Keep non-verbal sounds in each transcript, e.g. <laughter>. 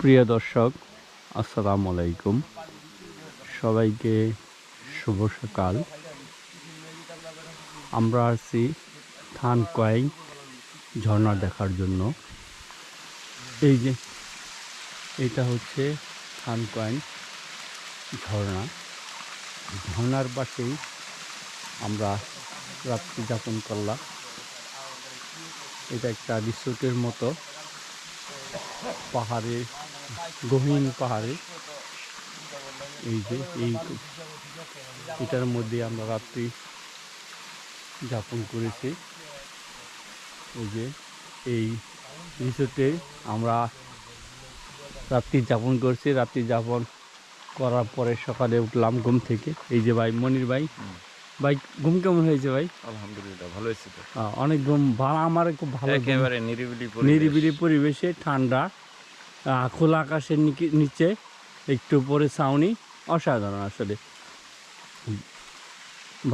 প্রিয় দর্শক, আসসালামু আলাইকুম। সবাইকে শুভ সকাল। আমরা আছি থান কয়েক ঝর্ণা দেখার জন্য। এই যে, এটা হচ্ছে থান কয়েক ঝর্ণা। ঝর্ণার পাশেই আমরা রাত্রি যাপন করলাম। এটা একটা রিসোর্টের মতো। পাহাড়ে গহীন পাহাড়ে। এই যে এই এটার মধ্যে আমরা রাত্রি যাপন করেছি। এই যে এই রিসোর্টে আমরা রাত্রি যাপন করছি। রাত্রি যাপন করার পরে সকালে উঠলাম ঘুম থেকে। এই যে ভাই মনির ভাই। ভাই ঘুম কেমন হয়েছে ভাই? আলহামদুলিল্লাহ ভালো হয়েছে অনেক ঘুম ভালো আমার খুব ভালো একেবারে নিরিবিলি নিরিবিলি পরিবেশে ঠান্ডা। খোলা আকাশের নিচে একটু পরে ছাউনি অসাধারণ আসলে।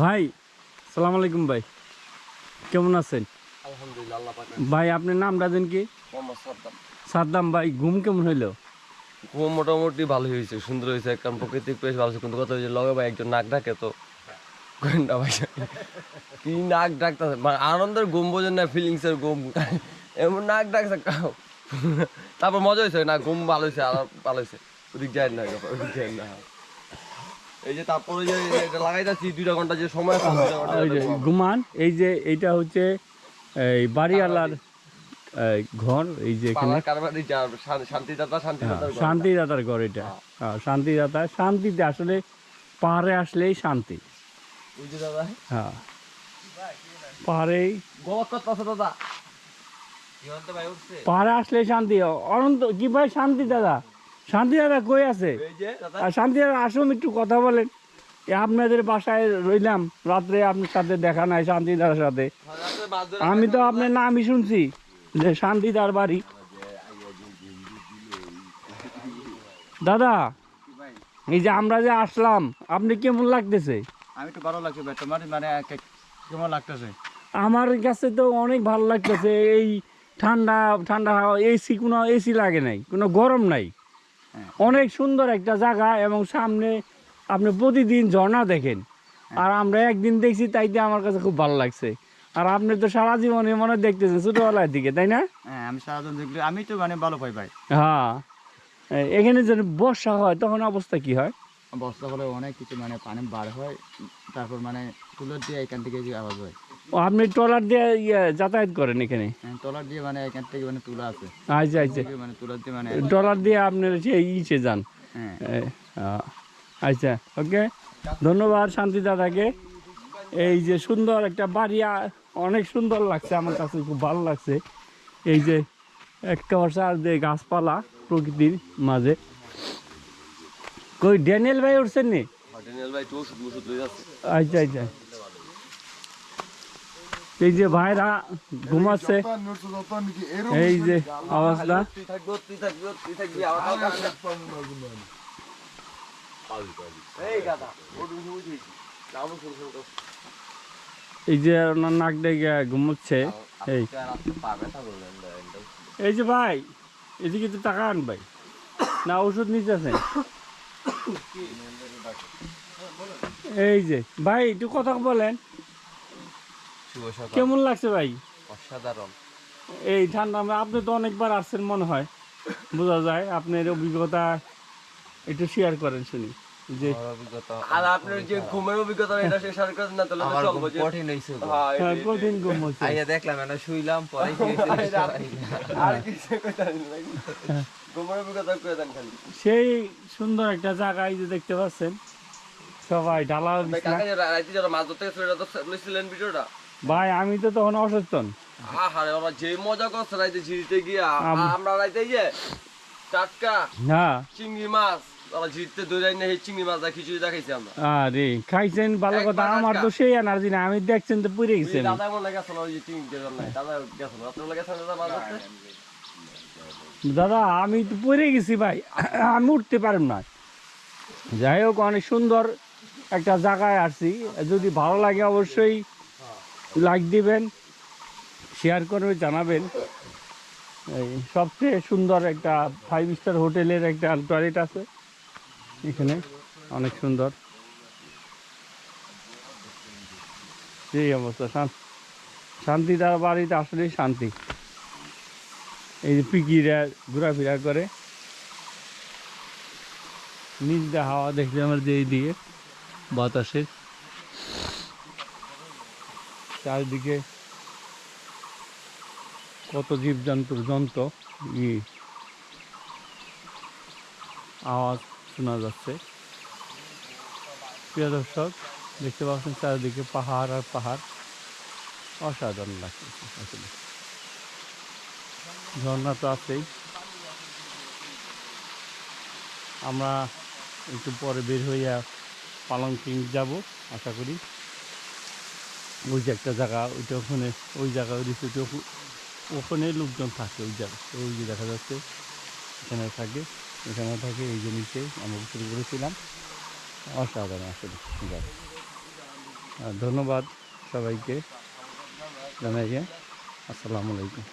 ভাই সালাম আলাইকুম ভাই। কেমন আছেন? ভাই আপনার নামটা দেন কি? সাদ্দাম। ভাই ঘুম কেমন হইল? খুব মোটামুটি ভালো হয়েছে সুন্দর হয়েছে কারণ প্রকৃতিক পরিবেশ ভালো কিন্তু কথা হয়েছে লগে ভাই একজন নাক ডাকে তো। ভাই কি নাক ডাকতেছে? মানে আনন্দের ঘুম বোঝেন না ফিলিংস এর ঘুম। এমন নাক ডাকছে তারপর মজা হয়েছে না ঘুম ভালো হয়েছে আর ভালো হয়েছে। ওদিক যায় না ওদিক যায় না। এই যে তারপরে যে এটা লাগাই যাচ্ছি দুইটা ঘণ্টা যে সময় আছে দুইটা ঘণ্টা ওই যে ঘুমান এই যে এইটা হচ্ছে এই বাড়িওয়ালার ঘর এই যে এখানে। পাড়ার কারবারি যা শান- শান্তিদাতা শান্তিদাতার ঘর। এটা। হ্যাঁ, শান্তিদাতা শান্তিতে আসলে পাহাড়ে আসলেই শান্তি। দাদা? হ্যাঁ। পাহাড়েই দাদা। পাহাড়ে আসলে শান্তি। অনন্ত কি ভাই শান্তি দাদা? শান্তি দাদা কই আছে? এই যে দাদা? আর শান্তি দাদা আসুন একটু কথা বলেন। আপনাদের বাসায় রইলাম। রাত্রে আপনার সাথে দেখা নাই শান্তি দাদার সাথে। আমি তো আপনার নামই শুনছি যে শান্তিদার বাড়ি। দাদা এই যে আমরা যে আসলাম আপনি কেমন লাগতেছে? আমি একটু ভালো লাগছে ভাই তোমার মানে কেমন লাগতেছে? আমার কাছে তো অনেক ভালো লাগতেছে এই ঠান্ডা ঠান্ডা হাওয়া এসি কোনো এসি লাগে নাই কোনো গরম নাই। অনেক সুন্দর একটা জায়গা এবং সামনে আপনি প্রতিদিন ঝর্ণা দেখেন। আর আমরা একদিন দেখছি তাইতে আমার কাছে খুব ভালো লাগছে। আর আপনি তো সারা জীবনে মনে হয় দেখতেছেন ছোটবেলার দিকে তাই না? হ্যাঁ আমি দেখলে আমি তো মানে ভালো পাই ভাই। হ্যাঁ। এখানে যদি বর্ষা হয় তখন অবস্থা কি হয়? বস্তা হলে অনেক কিছু মানে পানি বার হয় তারপর মানে তুলার দিয়ে এখান থেকে যে আওয়াজ হয়। ও আপনি ট্রলার দিয়ে ইয়ে যাতায়াত করেন এখানে? হ্যাঁ, তলার দিয়ে মানে এখান থেকে মানে তুলা আছে। আচ্ছা আচ্ছা। মানে তুলার দিয়ে মানে ট্রলার দিয়ে আপনার সেই ইসে যান। হ্যাঁ। আচ্ছা ওকে। ধন্যবাদ শান্তি দাদাকে। এই যে সুন্দর একটা বাড়ি অনেক সুন্দর লাগছে আমার কাছে খুব ভালো লাগছে। এই যে একটা বর্ষা যে গাছপালা প্রকৃতির মাঝে। কই ড্যানিয়েল ভাই উঠছেন নি? যাচ্ছে আচ্ছা আচ্ছা। এই যে ভাইরা ঘুমাচ্ছে, এই যে কাছে এই যে নাক ডেকে ঘুমোচ্ছে, এই। এই যে ভাই এদিকে তো টাকা আন ভাই। না, ওষুধ নিতে আছেন এই যে, ভাই, একটু কথা বলেন। কেমন লাগছে ভাই? অসাধারণ। এই ঠান্ডা আপনি তো অনেকবার আসছেন মনে হয়। বোঝা যায় আপনার অভিজ্ঞতা একটু শেয়ার করেন শুনি। যে আর আপনার যে ঘুমের অভিজ্ঞতা এটা সে সার না তাহলে চলবো যে কঠিন হয়েছে হ্যাঁ হ্যাঁ, কঠিন ঘুম হচ্ছে আইয়া দেখলাম না শুইলাম পরে <laughs> আর কিছু কথা নেই ঘুমের অভিজ্ঞতা করে দেন খালি। সেই সুন্দর একটা জায়গা এই যে দেখতে পাচ্ছেন সবাই ঢালা ভাই বিছনা। কাকা রাইতে যারা মাছ ধরতে গেছিল এটা তো ভিডিওটা? ভাই আমি তো তখন অসচেতন আহারে ওরা যে মজা করছে রাইতে ঝিরিতে গিয়া। আমরা রাইতে গিয়ে টাটকা চিংড়ি মাছ ওরা ঝিরিতে দৌড়াই না চিংড়ি মাছ দা খিচুড়ি দা খাইছি আমরা। আরে খাইছেন ভালো কথা আমার তো সেই এনার্জি না আমি দেখছেন তো যে আমি। দাদা মনে গেছিল ওই যে চিংড়ি দেওয়ার নাই। দাদা গেছিল রাত্রে গেছিল দাদা মাছ ধরতে? দাদা আমি তো পড়ে গেছি ভাই আমি উঠতে পারব না। যাই হোক অনেক সুন্দর একটা জায়গায় আসছি। যদি ভালো লাগে অবশ্যই লাইক দিবেন শেয়ার করবে জানাবেন। এই সবচেয়ে সুন্দর একটা ফাইভ স্টার হোটেলের একটা টয়লেট আছে, এখানে অনেক সুন্দর। এই অবস্থা, শান- শান্তি তার বাড়িতে আসলেই শান্তি। এই যে পিকিরা ঘোরাফেরা করে। নিজ হাওয়া দেখলে আমার যে এই দিকে বাতাসের। চারিদিকে কত জীবজন্তুর যন্ত্র ই। আওয়াজ শোনা যাচ্ছে। প্রিয় দর্শক, দেখতে পাচ্ছেন চারিদিকে পাহাড় আর পাহাড়। অসাধারণ লাগছে। ঝর্ণা তো আছেই। আমরা একটু পরে বের হইয়া পালং কিং যাব, আশা করি। ওই যে একটা জায়গা, ওইটা ওখানে, ওই জায়গা রিসোর্টে ওখানে লোকজন থাকে ওই জায়গা ওই যে দেখা যাচ্ছে, এখানে থাকে এখানে থাকে, এই যে নিচে আমরা শুরু করেছিলাম। অসাধারণ আসলে ধন্যবাদ সবাইকে জানাই আসসালামু আলাইকুম।